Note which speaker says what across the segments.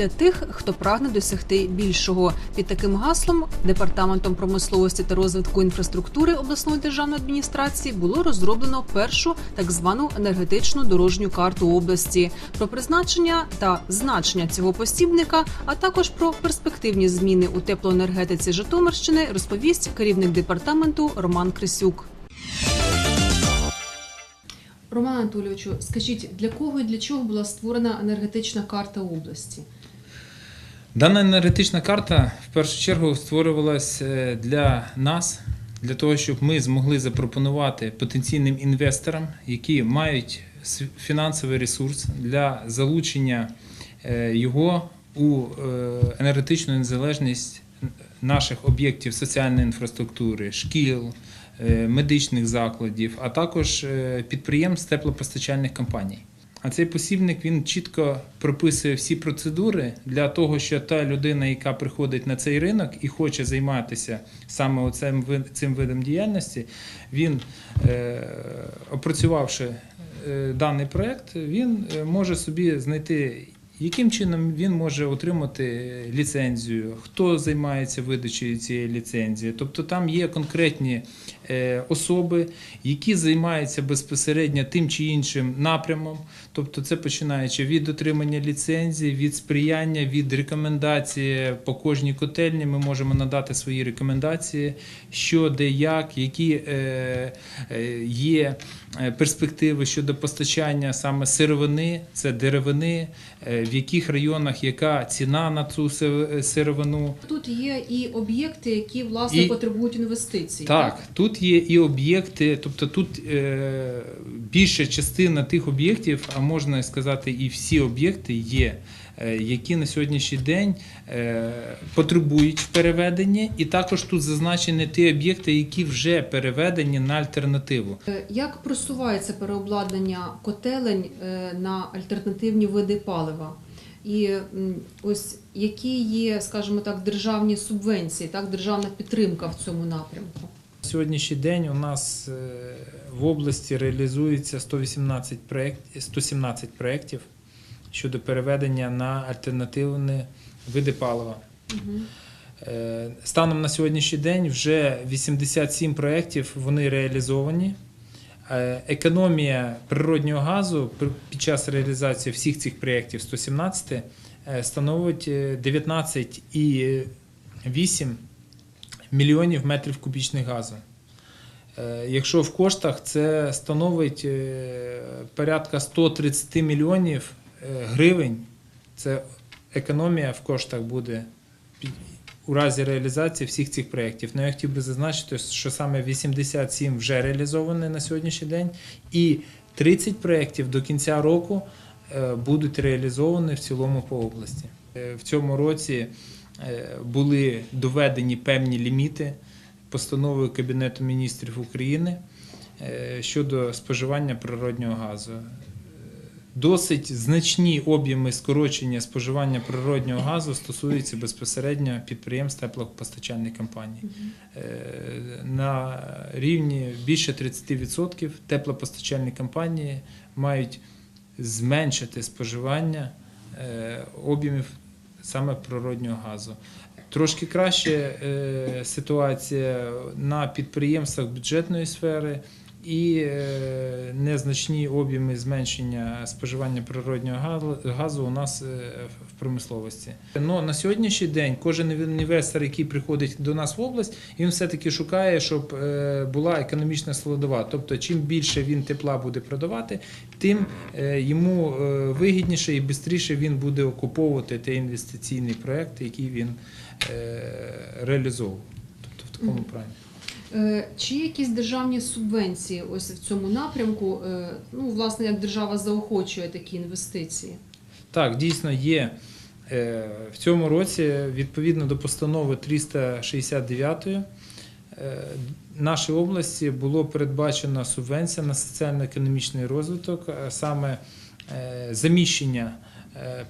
Speaker 1: для тих, хто прагне досягти більшого. Під таким гаслом департаментом промисловості та розвитку інфраструктури обласної державної адміністрації було розроблено першу так звану енергетичну дорожню карту області. Про призначення та значення цього посібника, а також про перспективні зміни у теплоенергетиці Житомирщини, розповість керівник департаменту Роман Крисюк. Роман Анатолійовичу, скажіть, для кого і для чого була створена енергетична карта області?
Speaker 2: Дана енергетична карта в першу чергу створювалася е, для нас, для того, щоб ми змогли запропонувати потенційним інвесторам, які мають фінансовий ресурс для залучення е, його у е, енергетичну незалежність наших об'єктів соціальної інфраструктури, шкіл, медичних закладів, а також підприємств теплопостачальних компаній. А цей посібник він чітко прописує всі процедури для того, що та людина, яка приходить на цей ринок і хоче займатися саме оцим ви- цим видом діяльності, він, е, опрацювавши е, даний проект, він е, може собі знайти. Яким чином він може отримати ліцензію? Хто займається видачею цієї ліцензії? Тобто там є конкретні е, особи, які займаються безпосередньо тим чи іншим напрямом. Тобто, це починаючи від отримання ліцензії, від сприяння, від рекомендації по кожній котельні. Ми можемо надати свої рекомендації, що, де, як, які е, е, є перспективи щодо постачання саме сировини, це деревини, в яких районах яка ціна на цю сировину.
Speaker 1: Тут є і об'єкти, які власне
Speaker 2: І-
Speaker 1: потребують інвестицій.
Speaker 2: Так, тут є і об'єкти, тобто тут е, більша частина тих об'єктів, а можна сказати, і всі об'єкти є, е, які на сьогоднішній день е, потребують переведення, і також тут зазначені ті об'єкти, які вже переведені на альтернативу.
Speaker 1: Е, Як просувається переобладнання котелень е, на альтернативні види палива? І ось які є, скажімо так, державні субвенції, так, державна підтримка в цьому напрямку?
Speaker 2: Сьогоднішній день у нас е, в області реалізується 118 проєкт, 117 проєктів щодо переведення на альтернативні види палива.
Speaker 1: Угу.
Speaker 2: Е, Станом на сьогоднішній день вже 87 проєктів вони реалізовані. Е, Економія природнього газу під час реалізації всіх цих проєктів 117 е, становить е, 19,8 мільйонів метрів кубічних газу. Якщо в коштах це становить порядка 130 мільйонів гривень, це економія в коштах буде у разі реалізації всіх цих проєктів. Ну, я хотів би зазначити, що саме 87 вже реалізовані на сьогоднішній день, і 30 проєктів до кінця року е, будуть реалізовані в цілому по області. Е, В цьому році е, були доведені певні ліміти постановою Кабінету міністрів України щодо споживання природнього газу. Досить значні об'єми скорочення споживання природнього газу стосуються безпосередньо підприємств теплопостачальних компаній. Е, На рівні більше 30% теплопостачальні компанії мають зменшити споживання е, об'ємів саме природнього газу. Трошки краще е, ситуація на підприємствах бюджетної сфери і е, незначні об'єми зменшення споживання природнього газу- у нас е, в промисловості. Ну, на сьогоднішній день кожен інвестор, який приходить до нас в область, він все-таки шукає, щоб е, була економічна складова. Тобто, чим більше він тепла буде продавати, тим йому вигідніше і швидше він буде окуповувати той інвестиційний проект, який він реалізовував. Тобто в такому
Speaker 1: Мгм. Е, Чи є якісь державні субвенції ось в цьому напрямку? Е, Ну, власне, як держава заохочує такі інвестиції?
Speaker 2: Так, дійсно є. Е, В цьому році, відповідно до постанови 369 е, нашій області було передбачена субвенція на соціально-економічний розвиток, саме заміщення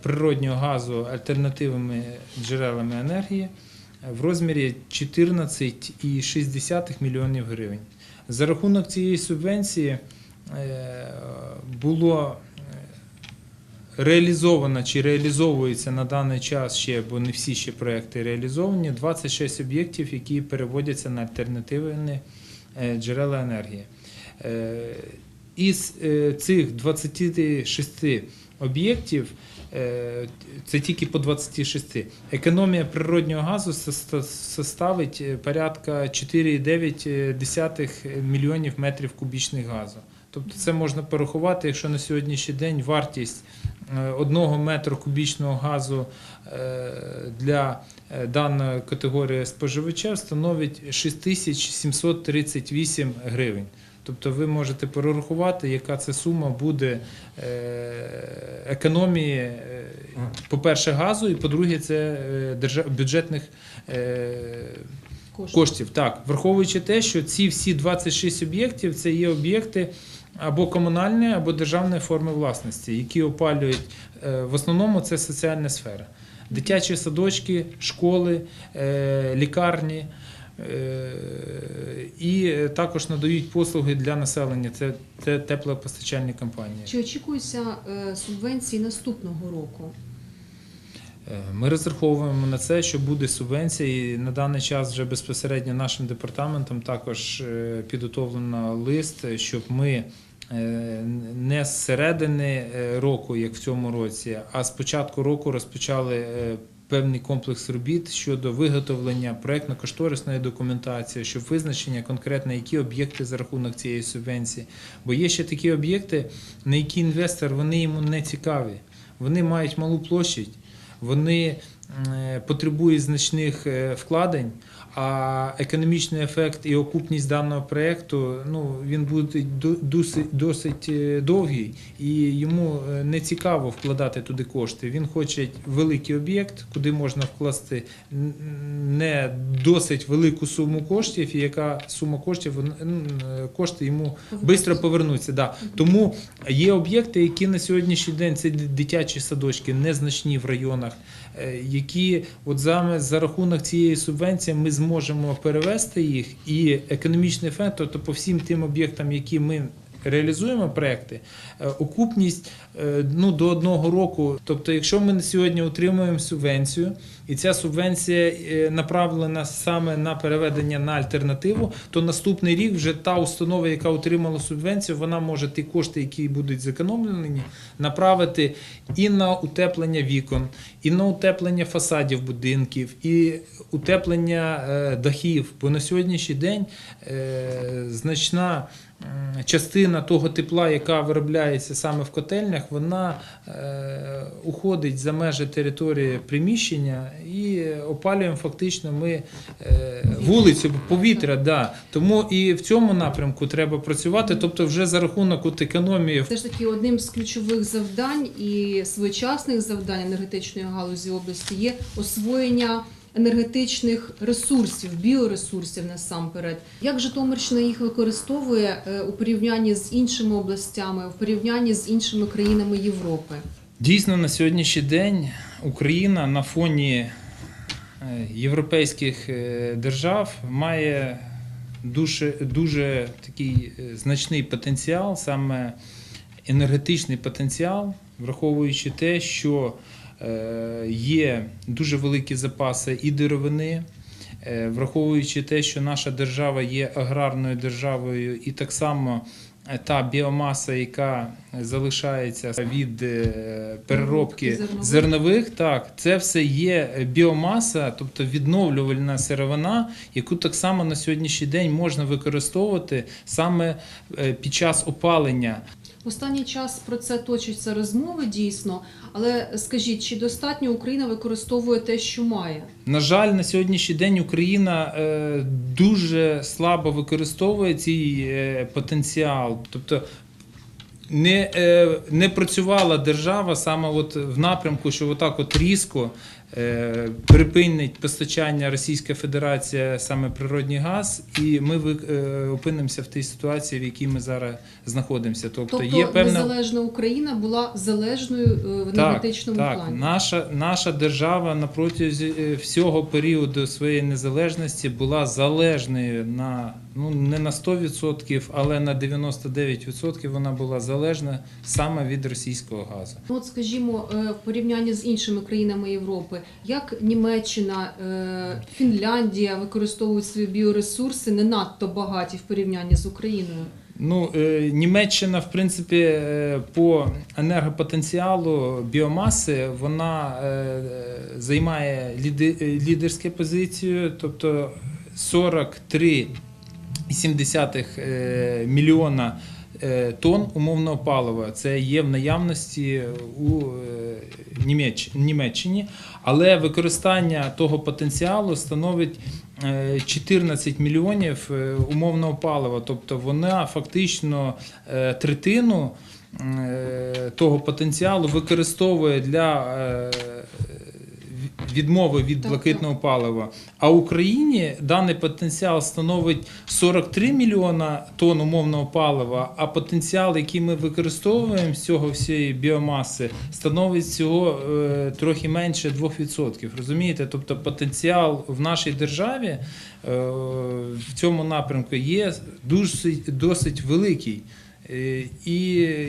Speaker 2: природнього газу альтернативними джерелами енергії в розмірі 14,6 мільйонів гривень. За рахунок цієї субвенції е, було е, реалізовано чи реалізовується на даний час ще, бо не всі ще проекти реалізовані, 26 об'єктів, які переводяться на альтернативні е, джерела енергії. Із цих 26 об'єктів, е, це тільки по 26, економія природнього газу составить е, порядка 4,9 мільйонів метрів кубічних газу. Тобто це можна порахувати, якщо на сьогоднішній день вартість е, одного метру кубічного газу е, для е, даної категорії споживача становить 6738 гривень. Тобто ви можете перерахувати, яка це сума буде е, економії, е, по-перше, газу, і по-друге, це е, бюджетних
Speaker 1: Кошти.
Speaker 2: коштів. Так, враховуючи те, що ці всі 26 об'єктів це є об'єкти або комунальної, або державної форми власності, які опалюють в основному це соціальна сфера. Дитячі садочки, школи, лікарні. Е, І також надають послуги для населення. Це, це теплопостачальні компанії.
Speaker 1: Чи очікуються е, субвенції наступного року?
Speaker 2: Е, Ми розраховуємо на це, що буде субвенція, і на даний час вже безпосередньо нашим департаментом також підготовлено лист, щоб ми не з середини року, як в цьому році, а з початку року розпочали певний комплекс робіт щодо виготовлення проєктно-кошторисної документації, щоб визначення конкретно, які об'єкти за рахунок цієї субвенції. Бо є ще такі об'єкти, на які інвестор вони йому не цікаві. Вони мають малу площадь, вони е, потребують значних е, вкладень, а економічний ефект і окупність даного проєкту ну, він буде досить, досить е, довгий, і йому е, не цікаво вкладати туди кошти. Він хоче великий об'єкт, куди можна вкласти не досить велику суму коштів, і яка сума коштів е, кошти йому швидко повернуться. Да. Тому є об'єкти, які на сьогоднішній день це дитячі садочки, незначні в районах, які от за, за рахунок цієї субвенції ми зможемо перевести їх, і економічний ефект, тобто по всім тим об'єктам, які ми. Реалізуємо проекти, е, окупність е, ну, до одного року. Тобто, якщо ми сьогодні отримуємо субвенцію, і ця субвенція е, направлена саме на переведення на альтернативу, то наступний рік вже та установа, яка отримала субвенцію, вона може ті кошти, які будуть зекономлені, направити і на утеплення вікон, і на утеплення фасадів будинків, і утеплення дахів. Бо на сьогоднішній день значна частина того тепла, яка виробляється саме в котельнях, вона е, уходить за межі території приміщення і опалюємо фактично ми е, вулицю, повітря. Да. Тому і в цьому напрямку треба працювати, тобто вже за рахунок от економії
Speaker 1: Все ж таки одним з ключових завдань і своєчасних завдань енергетичної галузі області є освоєння енергетичних ресурсів, біоресурсів насамперед. Як Житомирщина їх використовує е, у порівнянні з іншими областями, в порівнянні з іншими країнами Європи?
Speaker 2: Дійсно, на сьогоднішній день Україна на фоні е, європейських е, держав має дуже, дуже такий значний потенціал, саме енергетичний потенціал, враховуючи те, що є дуже великі запаси і деревини. е, Враховуючи те, що наша держава є аграрною державою, і так само е, та біомаса, яка залишається від е, переробки
Speaker 1: Зернових.
Speaker 2: зернових, так це все є біомаса, тобто відновлювальна сировина, яку так само на сьогоднішній день можна використовувати саме е, під час опалення.
Speaker 1: Останній час про це точаться розмови дійсно, але скажіть, чи достатньо Україна використовує те, що має?
Speaker 2: На жаль, на сьогоднішній день Україна е, дуже слабо використовує цей е, потенціал. Тобто не, е, не працювала держава саме от в напрямку, що отак от різко припинить постачання Російська Федерація саме природний газ, і ми е, опинимося в тій ситуації, в якій ми зараз знаходимося. Тобто,
Speaker 1: Тобто
Speaker 2: є певна
Speaker 1: незалежна Україна була залежною е, в енергетичному
Speaker 2: так,
Speaker 1: плані.
Speaker 2: Так, наша, наша держава на протязі е, всього періоду своєї незалежності була залежною на ну не на 100%, але на 99% вона була залежна саме від російського газу.
Speaker 1: Ну, От, скажімо, е, в порівнянні з іншими країнами Європи, як Німеччина, е, Фінляндія використовують свої біоресурси не надто багаті в порівнянні з Україною.
Speaker 2: Ну, е, Німеччина, в принципі, е, по енергопотенціалу біомаси вона займає лідерську позицію, тобто 43,7 е, мільйона тонн умовного палива. Це є в наявності у е, Німеччині, але використання того потенціалу становить е, 14 мільйонів е, умовного палива. Тобто вона фактично е, третину е, того потенціалу використовує для е, відмови від блакитного палива. А Україні даний потенціал становить 43 мільйона тонн умовного палива, а потенціал, який ми використовуємо з цього всієї біомаси, становить всього е, трохи менше 2%. Розумієте? Тобто потенціал в нашій державі е, в цьому напрямку є досить, досить великий. Е, І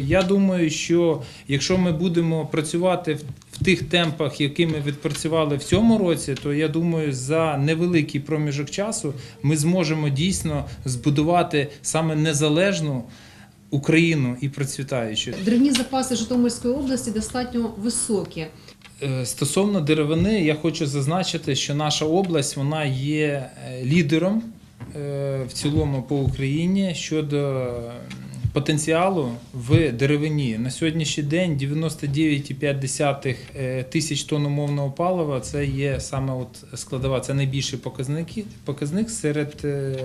Speaker 2: я думаю, що якщо ми будемо працювати в, тих темпах, які ми відпрацювали в цьому році, то я думаю, за невеликий проміжок часу ми зможемо дійсно збудувати саме незалежну Україну і процвітаючу.
Speaker 1: Деревні запаси Житомирської області достатньо високі.
Speaker 2: Е, Стосовно деревини, я хочу зазначити, що наша область вона є е, лідером е, в цілому по Україні щодо потенціалу в деревині. На сьогоднішній день 99,5 е, тисяч тонн умовного палива це є саме от складова, це найбільший показник, серед е,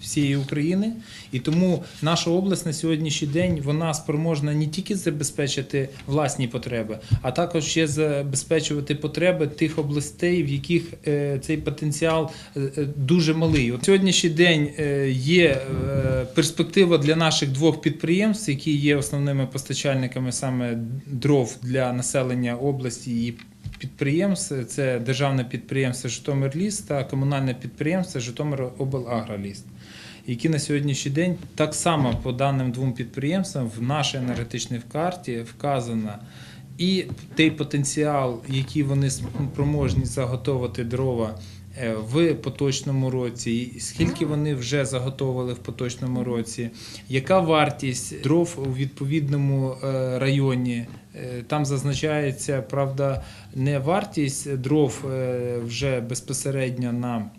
Speaker 2: всієї України. І тому наша область на сьогоднішній день вона спроможна не тільки забезпечити власні потреби, а також ще забезпечувати потреби тих областей, в яких е, цей потенціал е, е, дуже малий. От сьогоднішній день є перспектива для наших двох підприємств, які є основними постачальниками саме дров для населення області і підприємств. Це державне підприємство Житомирліс та комунальне підприємство Житомир Житомироблагроліс які на сьогоднішній день так само по даним двом підприємствам в нашій енергетичній карті вказано і той потенціал, який вони спроможні заготовити дрова е, в поточному році, скільки вони вже заготовили в поточному році, яка вартість дров у відповідному е, районі. Е, Там зазначається, правда, не вартість дров вже безпосередньо на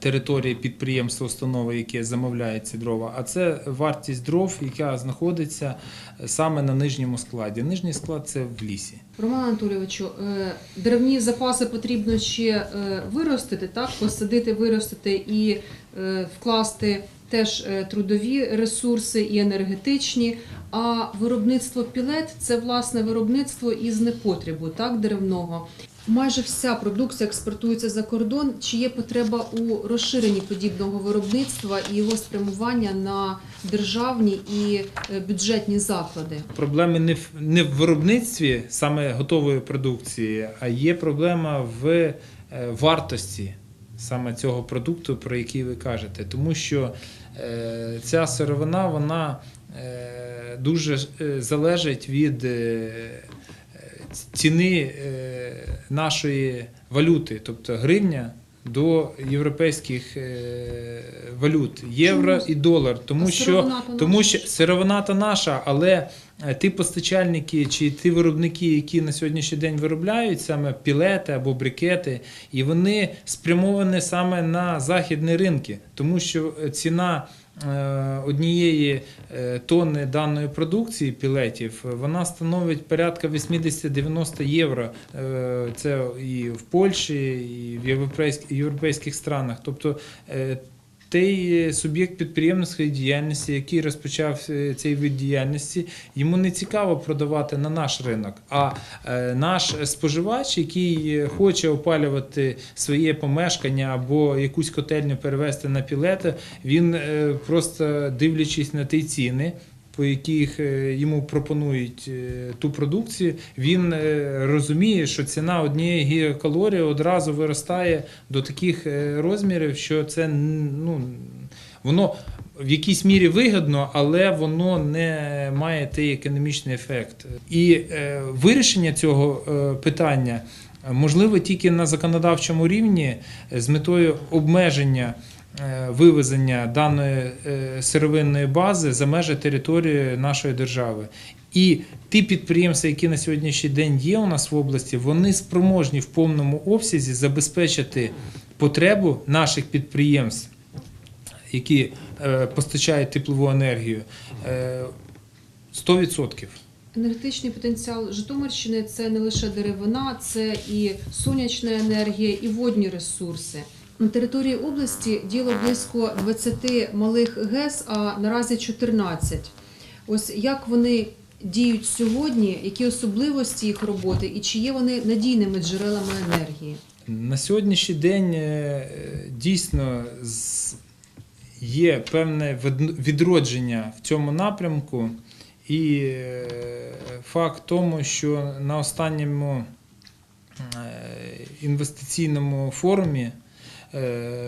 Speaker 2: території підприємства, установи, яке замовляє ці дрова, а це вартість дров, яка знаходиться саме на нижньому складі. Нижній склад це в лісі.
Speaker 1: Роман Анатолійовичу, е, деревні запаси потрібно ще е, виростити, так, посадити, виростити і е, вкласти теж е, трудові ресурси і енергетичні. А виробництво пілет це власне виробництво із непотребу, так, деревного. Майже вся продукція експортується за кордон. Чи є потреба у розширенні подібного виробництва і його спрямування на державні і е, бюджетні заклади?
Speaker 2: Проблеми не в не в виробництві саме готової продукції, а є проблема в е, вартості саме цього продукту, про який ви кажете. Тому що е, ця сировина вона дуже залежить від ціни е, нашої валюти, тобто гривня. До європейських е, валют євро
Speaker 1: Чому?
Speaker 2: і долар, тому
Speaker 1: А
Speaker 2: що тому що
Speaker 1: ж.
Speaker 2: сировина то наша, але е, ті постачальники чи ті виробники, які на сьогоднішній день виробляють саме пілети або брикети, і вони спрямовані саме на західні ринки, тому що ціна однієї е, тонни даної продукції пілетів е, вона становить порядка 80-90 євро. Е, Це і в Польщі, і в європейських, странах. Тобто е, той суб'єкт підприємницької діяльності, який розпочав е, цей вид діяльності, йому не цікаво продавати на наш ринок. А е, наш споживач, який хоче опалювати своє помешкання або якусь котельню перевести на пілети, він е, просто дивлячись на ті ціни. По яких е, йому пропонують е, ту продукцію, він е, розуміє, що ціна однієї гігакалорії одразу виростає до таких розмірів, що це ну, воно в якійсь мірі вигідно, але воно не має той економічний ефект. І вирішення цього питання можливо тільки на законодавчому рівні з метою обмеження. Е, Вивезення даної е, сировинної бази за межі території нашої держави. І ті підприємства, які на сьогоднішній день є у нас в області, вони спроможні в повному обсязі забезпечити потребу наших підприємств, які е, постачають теплову енергію, е, 100%.
Speaker 1: Енергетичний потенціал Житомирщини це не лише деревина, це і сонячна енергія, і водні ресурси. На території області діло близько 20 малих ГЕС, а наразі 14. Ось як вони діють сьогодні, які особливості їх роботи, і чи є вони надійними джерелами енергії?
Speaker 2: На сьогоднішній день е, дійсно є певне відродження в цьому напрямку, і е, факт тому, що на останньому е, інвестиційному форумі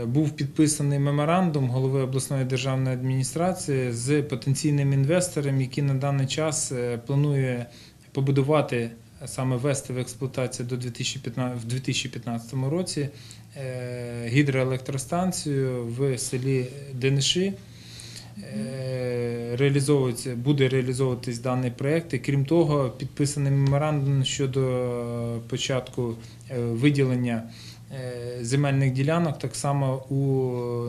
Speaker 2: був підписаний меморандум голови обласної державної адміністрації з потенційним інвестором, який на даний час е, планує побудувати саме ввести в експлуатацію до 2015, в 2015 році е, гідроелектростанцію в селі Дениші. Е, Реалізовується, буде реалізовуватись даний проєкт. І крім того, підписаний меморандум щодо початку е, виділення е, земельних ділянок, так само у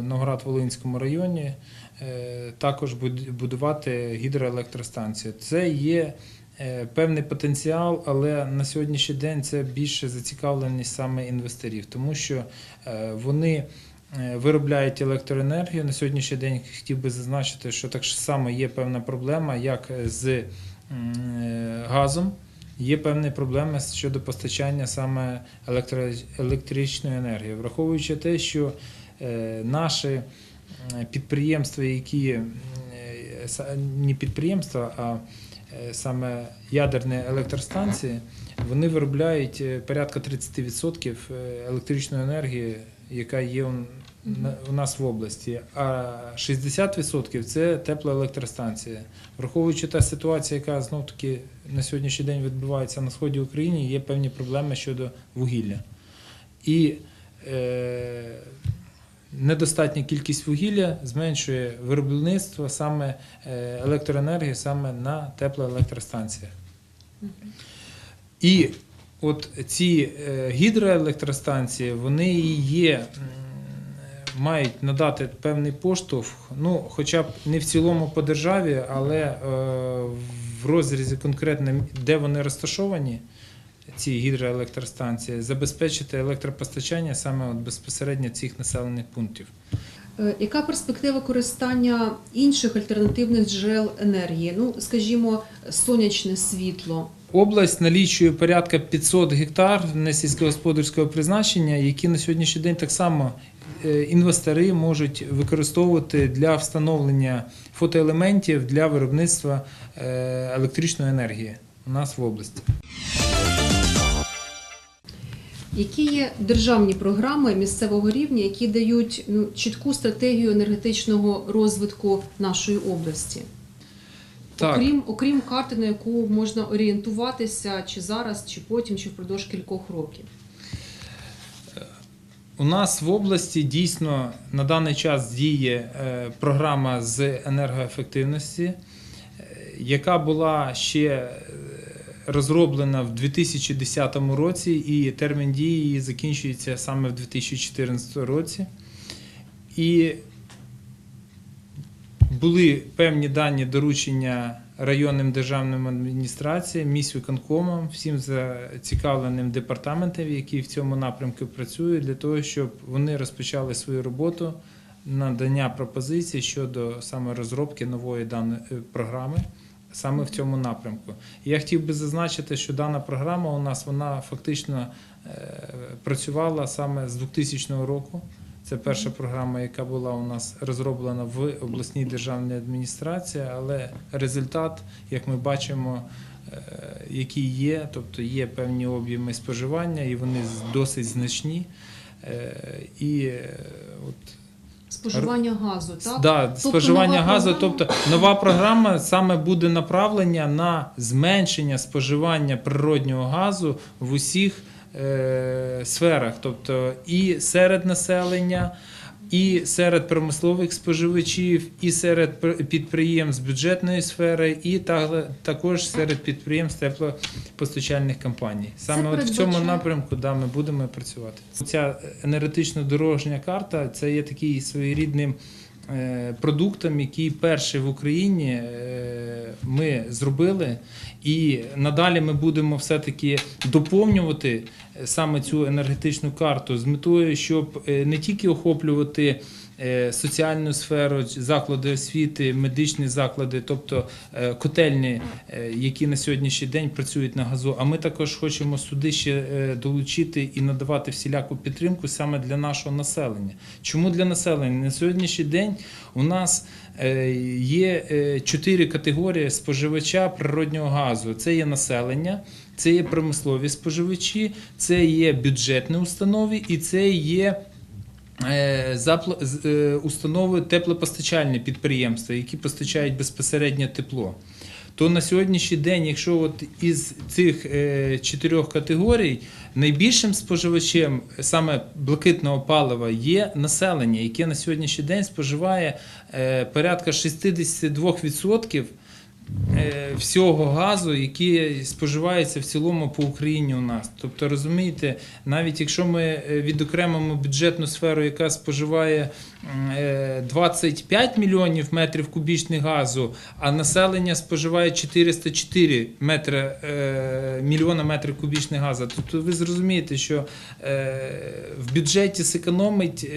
Speaker 2: Новоград-Волинському районі, е, також буд- будувати гідроелектростанцію. Це є е, певний потенціал, але на сьогоднішній день це більше зацікавленість саме інвесторів, тому що е, вони е, виробляють електроенергію. На сьогоднішній день хотів би зазначити, що так само є певна проблема, як з е, газом. Є певні проблеми щодо постачання саме електричної енергії, враховуючи те, що е, наші підприємства, які е, не підприємства, а е, саме ядерні електростанції, вони виробляють е, порядка 30% електричної енергії, яка є у, нас в області, а 60% це теплоелектростанції. Враховуючи та ситуація, яка знов таки на сьогоднішній день відбувається на сході України, є певні проблеми щодо вугілля. І е, недостатня кількість вугілля зменшує виробництво саме е, електроенергії саме на теплоелектростанціях. І от ці е, гідроелектростанції, вони і є, мають надати певний поштовх, ну, хоча б не в цілому по державі, але е, в розрізі конкретно, де вони розташовані, ці гідроелектростанції, забезпечити електропостачання саме от безпосередньо цих населених пунктів.
Speaker 1: Е, Яка перспектива користання інших альтернативних джерел енергії? Ну, скажімо, сонячне світло.
Speaker 2: Область налічує порядка 500 гектар несільськогосподарського призначення, які на сьогоднішній день так само інвестори можуть використовувати для встановлення фотоелементів для виробництва е, електричної енергії у нас в області.
Speaker 1: Які є державні програми місцевого рівня, які дають ну, чітку стратегію енергетичного розвитку нашої області?
Speaker 2: Так.
Speaker 1: Окрім, окрім карти, на яку можна орієнтуватися чи зараз, чи потім, чи впродовж кількох років.
Speaker 2: У нас в області дійсно на даний час діє е, програма з енергоефективності, е, яка була ще е, розроблена в 2010 році, і термін дії її закінчується саме в 2014 році. І були певні дані доручення районним державним адміністраціям, міськвиконкомам, всім зацікавленим департаментам, які в цьому напрямку працюють, для того, щоб вони розпочали свою роботу надання пропозицій щодо саме розробки нової даної е, програми. Саме в цьому напрямку. Я хотів би зазначити, що дана програма у нас вона фактично е, працювала саме з 2000 року. Це перша програма, яка була у нас розроблена в обласній державній адміністрації, але результат, як ми бачимо, е, який є, тобто є певні об'єми споживання, і вони досить значні. Е, І е, от
Speaker 1: Споживання газу, так?
Speaker 2: Да,
Speaker 1: Тобто
Speaker 2: споживання газу.
Speaker 1: програма-
Speaker 2: Тобто нова програма саме буде направлення на зменшення споживання природнього газу в усіх сферах, тобто і серед населення. І серед промислових споживачів, і серед пр- підприємств бюджетної сфери, і також серед підприємств теплопостачальних компаній. Саме от в цьому напрямку да, ми будемо працювати. Ця енергетично дорожня карта це є такий своєрідним е, продуктом, який перший в Україні е, ми зробили, і надалі ми будемо все-таки доповнювати е, саме цю енергетичну карту з метою, щоб е, не тільки охоплювати. е, Соціальну сферу, заклади освіти, медичні заклади, тобто е, котельні, які на сьогоднішній день працюють на газу. А ми також хочемо сюди ще долучити і надавати всіляку підтримку саме для нашого населення. Чому для населення? На сьогоднішній день у нас є чотири категорії споживача природнього газу: це є населення. Це є промислові споживачі, це є бюджетні установи і це є е, е, установи теплопостачальні підприємства, які постачають безпосередньо тепло. То на сьогоднішній день, якщо от із цих е, чотирьох категорій найбільшим споживачем саме блакитного палива є населення, яке на сьогоднішній день споживає порядка 62% е, всього газу, який споживається в цілому по Україні у нас. Тобто, розумієте, навіть якщо ми е, відокремимо бюджетну сферу, яка споживає е, 25 мільйонів метрів кубічних газу, а населення споживає 404 метри, е, мільйона метрів кубічних газу, тобто ви зрозумієте, що е, в бюджеті зекономить.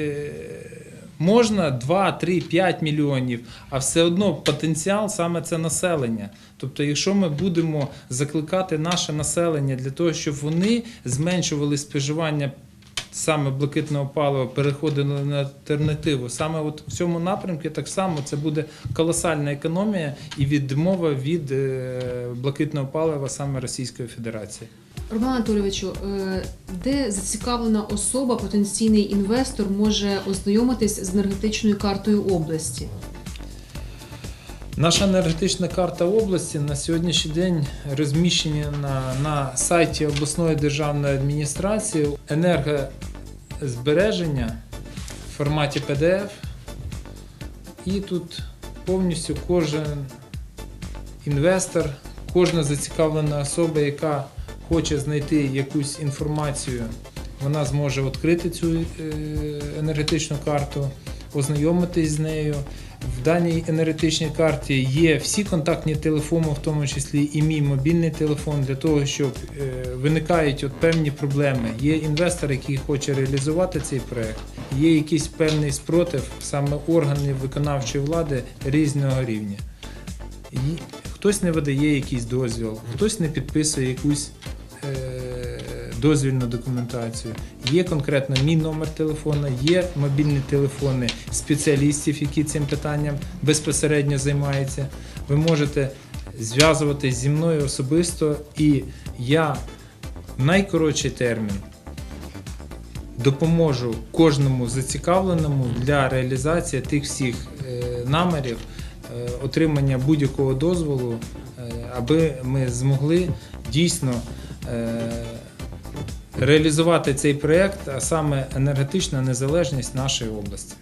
Speaker 2: Можна 2, 3, 5 мільйонів, а все одно потенціал саме це населення. Тобто, якщо ми будемо закликати наше населення для того, щоб вони зменшували споживання саме блакитного палива, переходили на альтернативу, саме от в цьому напрямку так само це буде колосальна економія і відмова від е, блакитного палива саме Російської Федерації.
Speaker 1: Роман Анатолійовичу, е, де зацікавлена особа, потенційний інвестор може ознайомитись з енергетичною картою області?
Speaker 2: Наша енергетична карта області на сьогоднішній день розміщена на, на сайті обласної державної адміністрації енергозбереження в форматі PDF. І тут повністю кожен інвестор, кожна зацікавлена особа, яка хоче знайти якусь інформацію, вона зможе відкрити цю е, енергетичну карту, ознайомитись з нею. В даній енергетичній карті є всі контактні телефони, в тому числі і мій мобільний телефон, для того, щоб е, виникають от певні проблеми. Є інвестор, який хоче реалізувати цей проект, є якийсь певний спротив саме органів виконавчої влади різного рівня. І хтось не видає якийсь дозвіл, хтось не підписує якусь дозвільну документацію. Є конкретно мій номер телефона, є мобільні телефони спеціалістів, які цим питанням безпосередньо займаються. Ви можете зв'язуватись зі мною особисто, і я найкоротший термін допоможу кожному зацікавленому для реалізації тих всіх е, намірів, е, отримання будь-якого дозволу, е, аби ми змогли дійсно е, реалізувати цей проєкт, а саме енергетична незалежність нашої області.